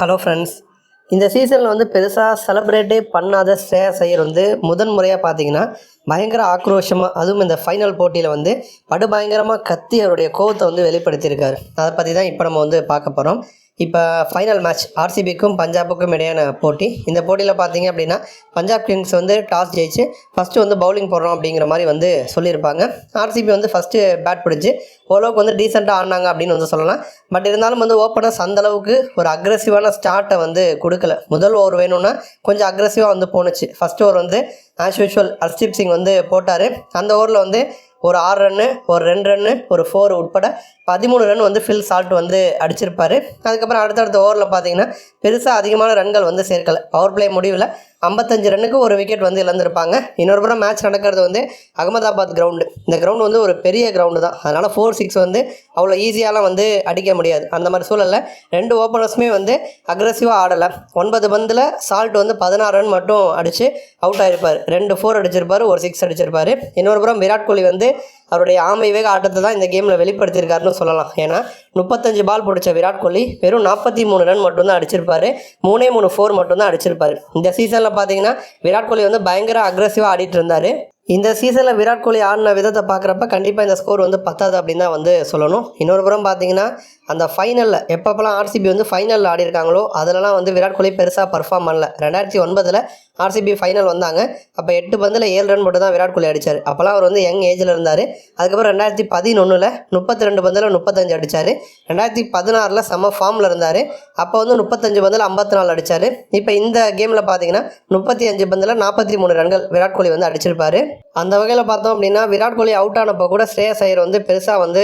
Hello friends இந்த சீசனில் வந்து பெருசாக செலப்ரேட்டே பண்ணாத ஸ்ரேயா ஐயர் வந்து முதன் முறையாக பார்த்தீங்கன்னா பயங்கர ஆக்ரோஷமாக அதுவும் இந்த ஃபைனல் போட்டியில் வந்து படுபயங்கரமாக கத்தி அவருடைய கோவத்தை வந்து வெளிப்படுத்தியிருக்காரு. அதை பற்றி தான் இப்போ நம்ம வந்து பார்க்க போகிறோம் இப்போ ஃபைனல் மேட்ச் ஆர்சிபிக்கும் பஞ்சாபுக்கும் இடையான போட்டி. இந்த போட்டியில் பார்த்தீங்க அப்படின்னா பஞ்சாப் கிங்ஸ் வந்து டாஸ் ஜெயிச்சு ஃபஸ்ட்டு வந்து பவுலிங் போடுறோம் அப்படிங்கிற மாதிரி வந்து சொல்லியிருப்பாங்க. ஆர்சிபி வந்து ஃபஸ்ட்டு பேட் பிடிச்சி ஓரளவுக்கு வந்து டீசெண்டாக ஆடினாங்க அப்படின்னு வந்து சொல்லலாம். பட் இருந்தாலும் வந்து ஓப்பனர்ஸ் அந்த அளவுக்கு ஒரு அக்ரெசிவான ஸ்டார்ட்டை வந்து கொடுக்கல. முதல் ஓவர் வேணும்னா கொஞ்சம் அக்ரெசிவாக வந்து போணுச்சு. ஃபஸ்ட் ஓவர் வந்து ஆஸ் யூஷுவல் ஹர்ஷிப் சிங் வந்து போட்டார். அந்த ஓவரில் வந்து ஒரு ஆறு ரன்னு ஒரு ரெண்டு ரன்னு ஒரு ஃபோர் உட்பட பதிமூணு ரன் வந்து ஃபில் சால்ட் வந்து அடிச்சிருப்பாரு. அதுக்கப்புறம் அடுத்தடுத்த ஓவரில் பார்த்தீங்கன்னா பெருசாக அதிகமான ரன்கள் வந்து சேர்க்கலை. பவர் பிளே முடிவில் ஐம்பத்தஞ்சு ரன்னுக்கு ஒரு விக்கெட் வந்து இழந்திருப்பாங்க. இன்னொரு புறம் மேட்ச் நடக்கிறது வந்து அகமதாபாத் கிரவுண்டு இந்த கிரவுண்டு வந்து ஒரு பெரிய கிரவுண்டு தான். அதனால் ஃபோர் சிக்ஸ் வந்து அவ்வளோ ஈஸியாலாம் வந்து அடிக்க முடியாது. அந்த மாதிரி சூழலில் ரெண்டு ஓப்பனர்ஸுமே வந்து அக்ரஸிவாக ஆடலை. ஒன்பது பந்தில் சால்ட் வந்து பதினாறு ரன் மட்டும் அடித்து அவுட் ஆகிருப்பார் ரெண்டு ஃபோர் அடிச்சிருப்பார் ஒரு சிக்ஸ் அடிச்சிருப்பார். இன்னொரு புறம் விராட் கோலி வந்து அவருடைய ஆமை வேக ஆட்டத்தை தான் இந்த கேமில் வெளிப்படுத்தியிருக்காருன்னு சொல்லலாம். ஏன்னா முப்பத்தஞ்சு பால் பிடிச்ச விராட் கோலி வெறும் நாற்பத்தி மூணு ரன் மட்டும்தான் அடிச்சிருப்பாரு. மூணே மூணு ஃபோர் மட்டும்தான் அடிச்சிருப்பாரு. இந்த சீசனில் பார்த்தீங்கன்னா விராட் கோலி வந்து பயங்கர அக்ரஸிவாக ஆடிட்டு இருந்தார். இந்த சீசனில் விராட் கோலி ஆடின விதத்தை பார்க்குறப்ப கண்டிப்பாக இந்த ஸ்கோர் வந்து பத்தாது அப்படின்னு தான் வந்து சொல்லணும். இன்னொரு புறம் பார்த்தீங்கன்னா அந்த ஃபைனலில் எப்பப்பெல்லாம் ஆர்சிபி வந்து ஃபைனலில் ஆடிருக்காங்களோ அதிலலாம் வந்து விராட் கோலி பெருசாக பர்ஃபார்ம் பண்ணல. ரெண்டாயிரத்தி ஒன்பதில் ஆர்சிபி ஃபைனல் வந்தாங்க. அப்போ எட்டு பந்தில் ஏழு ரன் மட்டும் தான் விராட் கோலி அடித்தார் அப்போல்லாம் அவர் வந்து யங் ஏஜில் இருந்தார். அதுக்கப்புறம் ரெண்டாயிரத்தி பதினொன்றில் முப்பத்தி ரெண்டு பந்தில் முப்பத்தஞ்சு அடித்தார் ரெண்டாயிரத்தி பதினாறில் செம்ம ஃபார்மில் இருந்தார். அப்போ வந்து முப்பத்தஞ்சு பந்தில் ஐம்பத்தி நாலு அடித்தார் இப்போ இந்த கேமில் பார்த்தீங்கன்னா முப்பத்தி அஞ்சு பந்தில் நாற்பத்தி மூணு ரன்கள் விராட் கோலி வந்து அடிச்சிருப்பாரு. அந்த வகையில் பார்த்தோம் அப்படின்னா விராட் கோலி அவுட் ஆனப்போ கூட ஸ்ரேயஸ் ஐயர் வந்து பெருசாக வந்து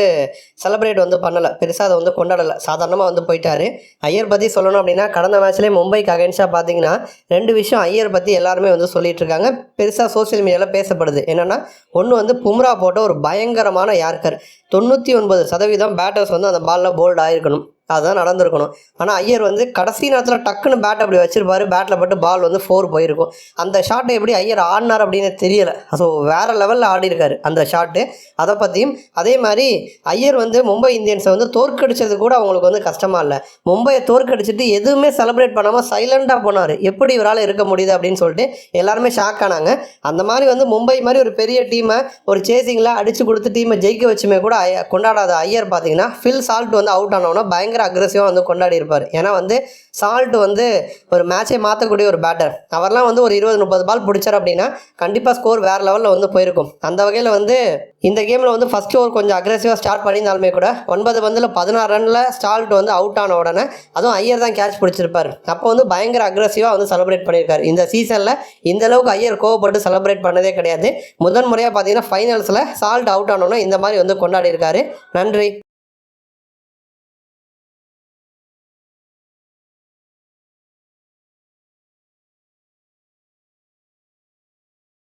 செலிப்ரேட் வந்து பண்ணலை. பெருசாக அதை வந்து கொண்டாடலை. சாதாரணமாக வந்து போயிட்டாரு. ஐயர் பற்றி சொல்லணும் அப்படின்னா கடந்த மேட்ச்லேயே மும்பைக்கு அகைன்ஸ்டாக பார்த்தீங்கன்னா ரெண்டு விஷயம் ஐயர் பற்றி எல்லாருமே வந்து சொல்லிட்டு இருக்காங்க பெருசாக சோஷியல் மீடியாவில் பேசப்படுது. என்னென்னா ஒன்று வந்து பும்ரா போட்ட ஒரு பயங்கரமான யார்கர் தொண்ணூற்றி ஒன்பது சதவீதம் பேட்டர்ஸ் வந்து அந்த பாலில் போல்ட் ஆகிருக்கணும் அதுதான் நடந்திருக்கணும். ஆனால் ஐயர் வந்து கடைசி நேரத்தில் டக்குன்னு பேட் அப்படி வச்சிருப்பாரு. பேட்டில் பட்டு பால் வந்து ஃபோர் போயிருக்கும். அந்த ஷாட்டை எப்படி ஐயர் ஆடினார் அப்படின்னு தெரியலை. ஸோ வேறு லெவலில் ஆடிருக்காரு அந்த ஷாட்டு அதை பற்றியும் அதே மாதிரி ஐயர் வந்து மும்பை இந்தியன்ஸை வந்து தோற்கடிச்சது கூட அவங்களுக்கு வந்து கஷ்டமாக இல்லை. மும்பையை தோற்கடிச்சிட்டு எதுவுமே செலிப்ரேட் பண்ணாமல் சைலண்டாக போனார். எப்படி இவரால் இருக்க முடியுது அப்படின்னு சொல்லிட்டு எல்லாருமே ஷாக் ஆனாங்க. அந்த மாதிரி வந்து மும்பை மாதிரி ஒரு பெரிய டீமை ஒரு சேசிங்கில் அடித்து கொடுத்து டீமை ஜெயிக்க வச்சுமே கூட கொண்டாடாத ஐயர் பார்த்தீங்கன்னா ஃபில் சால்ட் வந்து அவுட் ஆனவொன்னா பயங்கர அக்ரெசிவாக வந்து கொண்டாடி இருப்பார். ஏன்னா வந்து சால்ட் வந்து ஒரு மேட்சை மாற்றக்கூடிய ஒரு பேட்டர் அவர்லாம் வந்து ஒரு இருபது முப்பது பால் பிடிச்சார் அப்படின்னா கண்டிப்பாக ஸ்கோர் வேறு லெவலில் வந்து போயிருக்கும். அந்த வகையில் வந்து இந்த கேமில் வந்து ஃபஸ்ட் ஓவர் கொஞ்சம் அக்ரெசிவாக ஸ்டார்ட் பண்ணியிருந்தாலுமே கூட ஒன்பது பந்தில் பதினாறு ரனில் ஸ்டால்ட் வந்து அவுட் ஆன உடனே அதுவும் ஐயர் தான் கேட்ச் பிடிச்சிருப்பார். அப்போ வந்து பயங்கர அக்ரெசிவாக வந்து செலிப்ரேட் பண்ணியிருக்காரு. இந்த சீசனில் இந்த அளவுக்கு ஐயர் கோவப்பட்டு செலிப்ரேட் பண்ணதே கிடையாது. முதன் முறையாக பார்த்தீங்கன்னா ஃபைனல்ஸில் சால்ட் அவுட் ஆனோன்னா இந்த மாதிரி வந்து கொண்டாடி இருக்காரு. நன்றி.